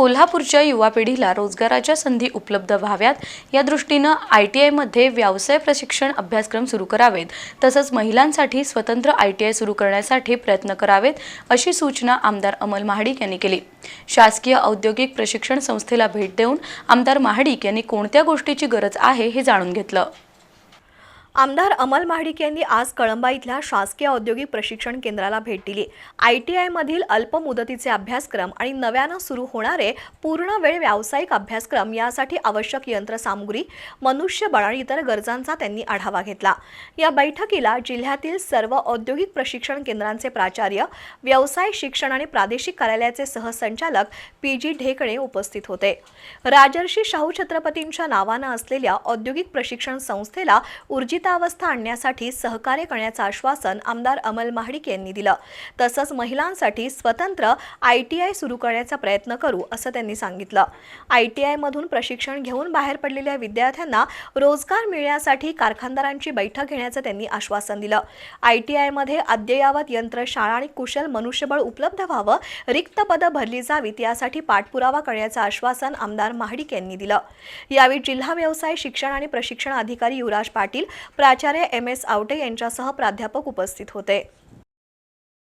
कोल्हापूरच्या युवा पिढीला रोजगाराच्या संधी उपलब्ध व्हाव्यात. या दृष्टीनं आय टी आयमध्ये व्यवसाय प्रशिक्षण अभ्यासक्रम सुरू करावेत. तसंच महिलांसाठी स्वतंत्र आय टी आय सुरू करण्यासाठी प्रयत्न करावेत अशी सूचना आमदार अमल महाडिक यांनी केली. शासकीय औद्योगिक प्रशिक्षण संस्थेला भेट देऊन आमदार महाडिक यांनी कोणत्या गोष्टीची गरज आहे हे जाणून घेतलं. आमदार अमल महाडिक यांनी आज कळंबा इथल्या शासकीय औद्योगिक प्रशिक्षण केंद्राला भेट दिली. आय टी आयमधील अल्प मुदतीचे अभ्यासक्रम आणि नव्यानं सुरू होणारे पूर्ण वेळ व्यावसायिक अभ्यासक्रम यासाठी आवश्यक यंत्रसामुग्री मनुष्यबळ आणि इतर गरजांचा त्यांनी आढावा घेतला. या बैठकीला जिल्ह्यातील सर्व औद्योगिक प्रशिक्षण केंद्रांचे प्राचार्य व्यवसाय शिक्षण आणि प्रादेशिक कार्यालयाचे सहसंचालक पी जी ढेकणे उपस्थित होते. राजर्षी शाहू छत्रपतींच्या नावानं असलेल्या औद्योगिक प्रशिक्षण संस्थेला जीवितावस्था आणण्यासाठी सहकार्य करण्याचं आश्वासन आमदार अमल महाडिक यांनी दिलं. तसंच महिलांसाठी स्वतंत्र आय टी आय सुरू करण्याचा प्रयत्न करू असं त्यांनी सांगितलं. आय टी आयमधून प्रशिक्षण घेऊन बाहेर पडलेल्या विद्यार्थ्यांना रोजगार मिळण्यासाठी कारखानदारांची बैठक घेण्याचं त्यांनी आश्वासन दिलं. आय टी आयमध्ये अद्ययावत यंत्रशाळा आणि कुशल मनुष्यबळ उपलब्ध व्हावं रिक्त पदं भरली जावीत यासाठी पाठपुरावा करण्याचं आश्वासन आमदार महाडिक यांनी दिलं. यावेळी जिल्हा व्यवसाय शिक्षण आणि प्रशिक्षण अधिकारी युवराज पाटील प्राचार्य एम एस आवटे यांच्यासह प्राध्यापक उपस्थित होते.